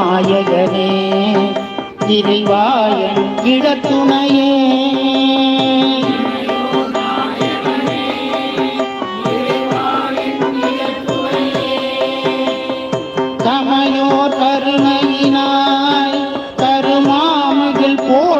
நாயகனே இறைவாயன் இடத்துணையே தமையோர் கருணையினாய் கருமாமிகள் போல்